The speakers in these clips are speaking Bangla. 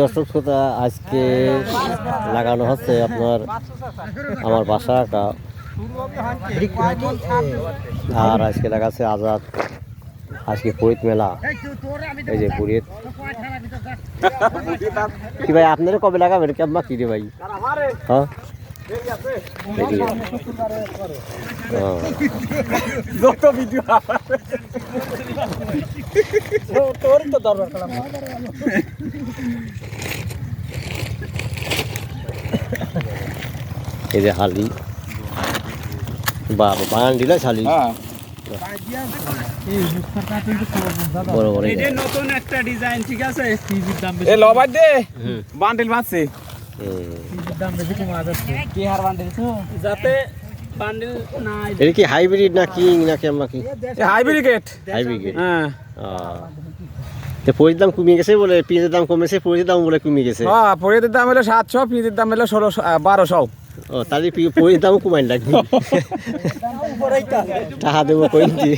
দর্শক শ্রোতা, আজকে লাগানো হচ্ছে আপনার আমার বাসা আঁকা আর আজকে লাগাচ্ছে আজাদ। আজকে পুরীত মেলা। এই যে পুরীত। কি ভাই, আপনারা কবে লাগাবেন? কেমন কি রে ভাই? হ্যাঁ? ভিডিও তোর তো দরবার করলাম এই যে হালি। বা বাগান দিলে শালি? হ্যাঁ। বড় বড় এই যে নতুন একটা ডিজাইন ঠিক আছে? এ লবাই দে। হুম। বান্ডিল মারছে হুম। কি হার বান্ডিল? যাতে এটা কি হাইব্রিড না কিং না কেমন কি? হাইব্রিকেট হাইব্রিড হ্যাঁ। তো পরির দাম কমে গেছে বলে পেঁয়াজের দাম কমেছে পরির দাম বলে কমে গেছে। হ্যাঁ পরিয়ের দাম হলো সাতশো পিঁয়াজের দাম হলো ষোলোশো বারোশো। ও তাহলে পি- পরির দাম কমাই লাগবে টাকা দেবো কইছি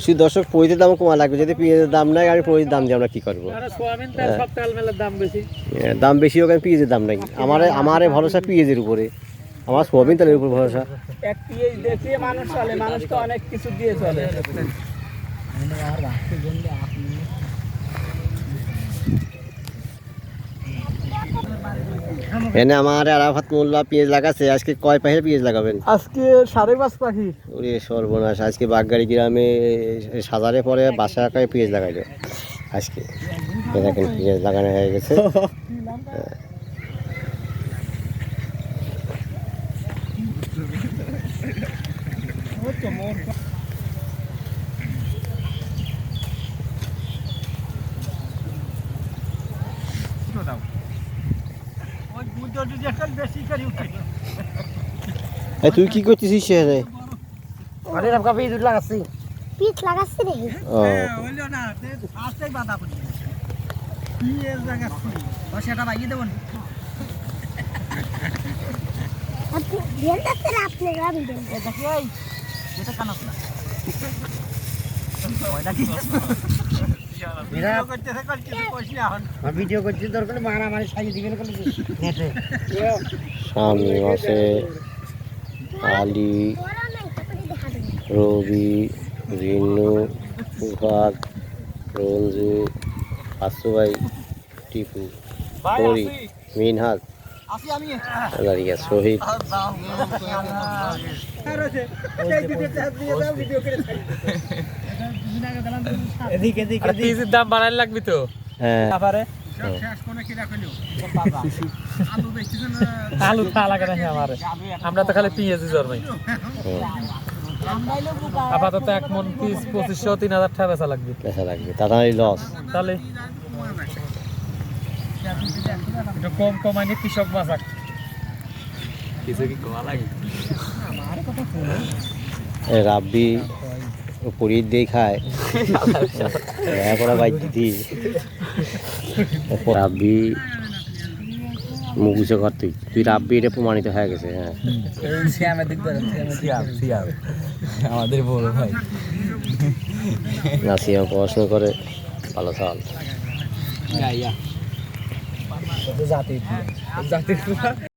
শুধু দর্শক পরির দাম কমা লাগবে। যদি পেঁয়াজের দাম নাই আমি পরির দাম দিয়ে আমরা কি করব? এ, দাম বেশি হোক আমি পেঁয়াজের দাম নাই আমার আমারে ভরসা পেঁয়াজের উপরে। আমার সোয়াবিন তেলের উপর ভরসা। এক পিএইচ দেখিয়ে মানুষ চলে মানুষ তো অনেক কিছু দিয়ে চলে। এনে আমার আরাফাত মোল্লা পেঁয়াজ লাগাচ্ছে আজকে কয় পাখি পেঁয়াজ লাগাবেন? আজকে সাড়ে পাঁচ পাখি। ওরে সর্বনাশ আজকে বাগগাড়ি গ্রামে সাজারে পরে বাসা আঁকায় পেঁয়াজ লাগাইলো। আজকে দেখেন পেঁয়াজ লাগানো হয়ে গেছে। তুই কি করতেছিস সেখানে? আরে রাম কাপি দুধ লাগাচ্ছি। পিঠ লাগাচ্ছে রে। ও। হইল না আসতেই বাধা পড়ি পিএস লাগাচ্ছি ও সেটা লাগিয়ে দেবো আপনি দেন না আপনি গাবি দেন। দেখি এটা কানাস না। ভিডিও করছি দরকার মারামারি সাজিয়ে দিবেন নেটে। সামনে আছে আলী রবি রিনু সুহাগ রঞ্জু আসুবাই টিপু মিনহাজ। আমি দাঁড়িয়ে শহীদ। দাম বাড়াইলে লাগবে তো। হ্যাঁ। হ্যাঁ। আলু লাগে না। আমার। আমরা তো খালি পেঁয়াজি জন্মাই আপাতত এক মন পিস পঁচিশশো তিন হাজার টাকা বেচা লাগবে। লাগবে। তাড়াতাড়ি লস। তাহলে? একটু কম কমাইনি কৃষক বাঁচাক কিছু কি কমা লাগে? রাব্বি পরির দিয়ে খায়। বাইক দিদি রাব্বি মুগুছে কর তুই তুই রাব্বি এটা প্রমাণিত হয়ে গেছে হ্যাঁ। আমাদের বড় ভাই। নাসিয়া পড়াশোনা করে। ভালো চাল। গাইয়া জাতি জাতি